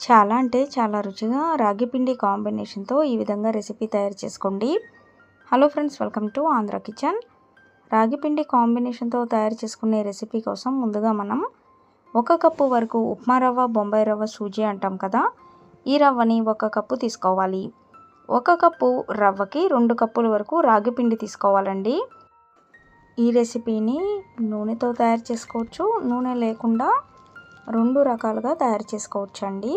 చాలా అంటే చాలా రుచిగా రాగి పిండి కాంబినేషన్తో ఈ విధంగా రెసిపీ తయారు చేసుకోండి. Hello friends welcome to Andhra kitchen రాగి పిండి కాంబినేషన్తో తయారు చేసుకునే రెసిపీ కోసం ముందుగా మనం ఒక కప్పు వరకు ఉప్మా రవ్వ బొంబాయి రవ్వ సూజీ అంటాం కదా? ఈ రవ్వని ఒక కప్పు తీసుకోవాలి. ఒక కప్పు రవ్వకి రెండు కప్పుల వరకు రాగి పిండి తీసుకోవాలండి. ఈ రెసిపీని నూనెతో తయారు చేసుకోవచ్చు. నూనె లేకుండా రెండు రకాలుగా తయారు చేసుకోవచ్చు అండి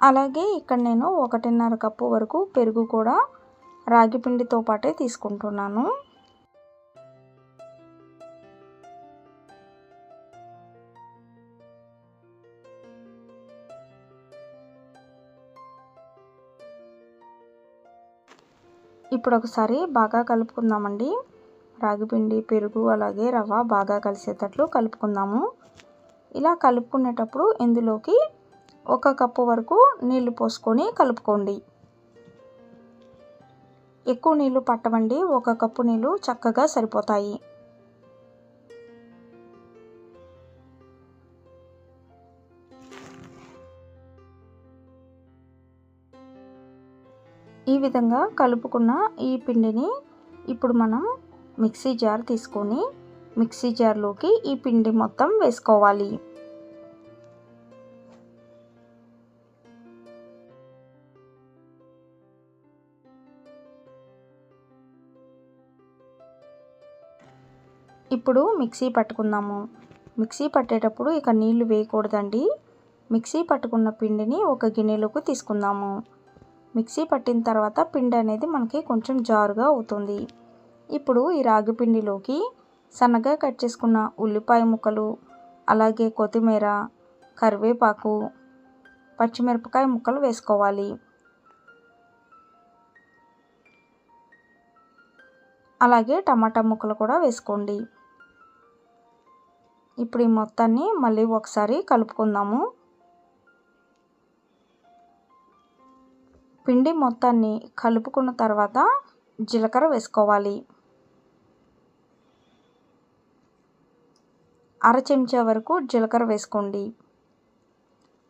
అలాగే ఇక్కడ నేను ఒకటిన్నర కప్పు వరకు పెరుగు కూడా రాగి పిండితో పాటే తీసుకుంటున్నాను. ఇప్పుడు ఒకసారి బాగా కలుపుకుందామండి. రాగిపిండి పెరుగు అలాగే రవ్వ బాగా కలిసేటట్లు కలుపుకుందాము. ఇలా కలుపుకునేటప్పుడు ఇందులోకి ఒక కప్పు వరకు నీళ్ళు పోసుకొని కలుపుకోండి. ఎక్కువ నీళ్ళు పట్టవండి. ఒక కప్పు నీళ్ళు చక్కగా సరిపోతాయి. ఈ విధంగా కలుపుకున్న ఈ పిండిని ఇప్పుడు మనం మిక్సీ జార్ తీసుకొని మిక్సీ జార్లోకి ఈ పిండి మొత్తం వేసుకోవాలి. ఇప్పుడు మిక్సీ పట్టుకుందాము. మిక్సీ పట్టేటప్పుడు ఇక నీళ్ళు వేయకూడదండి. మిక్సీ పట్టుకున్న పిండిని ఒక గిన్నెలోకి తీసుకుందాము. మిక్సీ పట్టిన తర్వాత పిండి అనేది మనకి కొంచెం జారుగా అవుతుంది. ఇప్పుడు ఈ రాగి పిండిలోకి సన్నగా కట్ చేసుకున్న ఉల్లిపాయ ముక్కలు అలాగే కొత్తిమీర కరివేపాకు పచ్చిమిరపకాయ ముక్కలు వేసుకోవాలి. అలాగే టమాటా ముక్కలు కూడా వేసుకోండి. ఇప్పుడు ఈ మొత్తాన్ని మళ్ళీ ఒకసారి కలుపుకుందాము. పిండి మొత్తాన్ని కలుపుకున్న తర్వాత జీలకర్ర వేసుకోవాలి. అర చెంచా వరకు జీలకర్ర వేసుకోండి.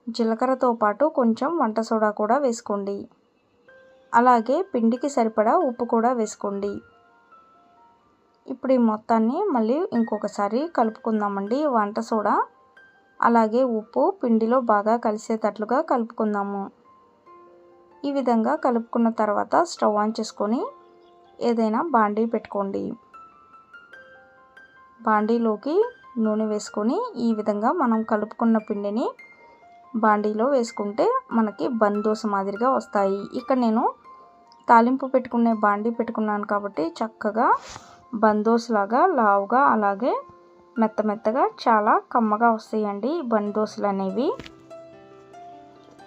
జీలకర్రతో పాటు కొంచెం వంట సోడా కూడా వేసుకోండి. అలాగే పిండికి సరిపడా ఉప్పు కూడా వేసుకోండి. ఇప్పుడు ఈ మొత్తాన్ని మళ్ళీ ఇంకొకసారి కలుపుకుందామండి వంట సోడా. అలాగే ఉప్పు పిండిలో బాగా కలిసేటట్లుగా కలుపుకుందాము. ఈ విధంగా కలుపుకున్న తర్వాత స్టవ్ ఆన్ చేసుకొని ఏదైనా బాండీ పెట్టుకోండి. బాండీలోకి నూనె వేసుకొని ఈ విధంగా మనం కలుపుకున్న పిండిని బాండీలో వేసుకుంటే మనకి బందోస మాదిరిగా వస్తాయి. ఇక్కడ నేను తాలింపు పెట్టుకునే బాండీ పెట్టుకున్నాను కాబట్టి చక్కగా బందోసలాగా లావుగా అలాగే మెత్త మెత్తగా చాలా కమ్మగా వస్తాయండి బందోసులు అనేవి.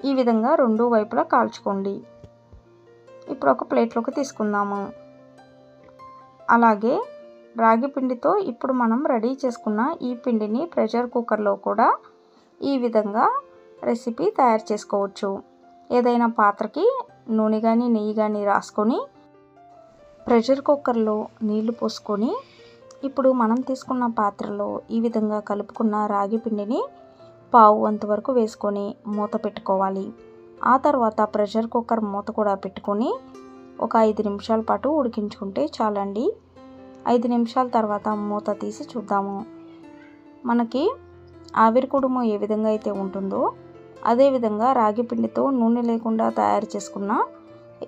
ఈ విధంగా రెండు వైపులా కాల్చుకోండి. ఇప్పుడు ఒక ప్లేట్లోకి తీసుకుందాము. అలాగే రాగి పిండితో ఇప్పుడు మనం రెడీ చేసుకున్న ఈ పిండిని ప్రెషర్ కుక్కర్లో కూడా ఈ విధంగా రెసిపీ తయారు చేసుకోవచ్చు. ఏదైనా పాత్రకి నూనె కానీ నెయ్యి కానీ రాసుకొని ప్రెషర్ కుక్కర్లో నీళ్ళు పోసుకొని ఇప్పుడు మనం తీసుకున్న పాత్రలో ఈ విధంగా కలుపుకున్న రాగి పిండిని పావు వంతు వరకు వేసుకొని మూత పెట్టుకోవాలి. ఆ తర్వాత ప్రెషర్ కుక్కర్ మూత కూడా పెట్టుకొని ఒక ఐదు నిమిషాల పాటు ఉడికించుకుంటే చాలండి. ఐదు నిమిషాల తర్వాత మూత తీసి చూద్దాము. మనకి ఆవిరి కుడుము ఏ విధంగా అయితే ఉంటుందో అదేవిధంగా రాగి పిండితో నూనె లేకుండా తయారు చేసుకున్న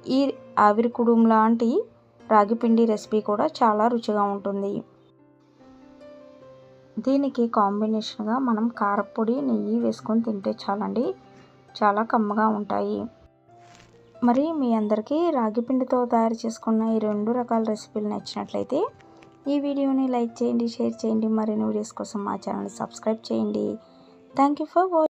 ఈ ఆవిరి కుడుం లాంటి రాగిపిండి రెసిపీ కూడా చాలా రుచిగా ఉంటుంది. దీనికి కాంబినేషన్గా మనం కారపొడి నెయ్యి వేసుకొని తింటే చాలండి చాలా కమ్మగా ఉంటాయి. మరి మీ అందరికీ రాగి పిండితో తయారు చేసుకున్న ఈ రెండు రకాల రెసిపీలు నచ్చినట్లయితే ఈ వీడియోని లైక్ చేయండి షేర్ చేయండి. మరిన్ని వీడియోస్ కోసం మా ఛానల్ సబ్స్క్రైబ్ చేయండి. Thank you for watching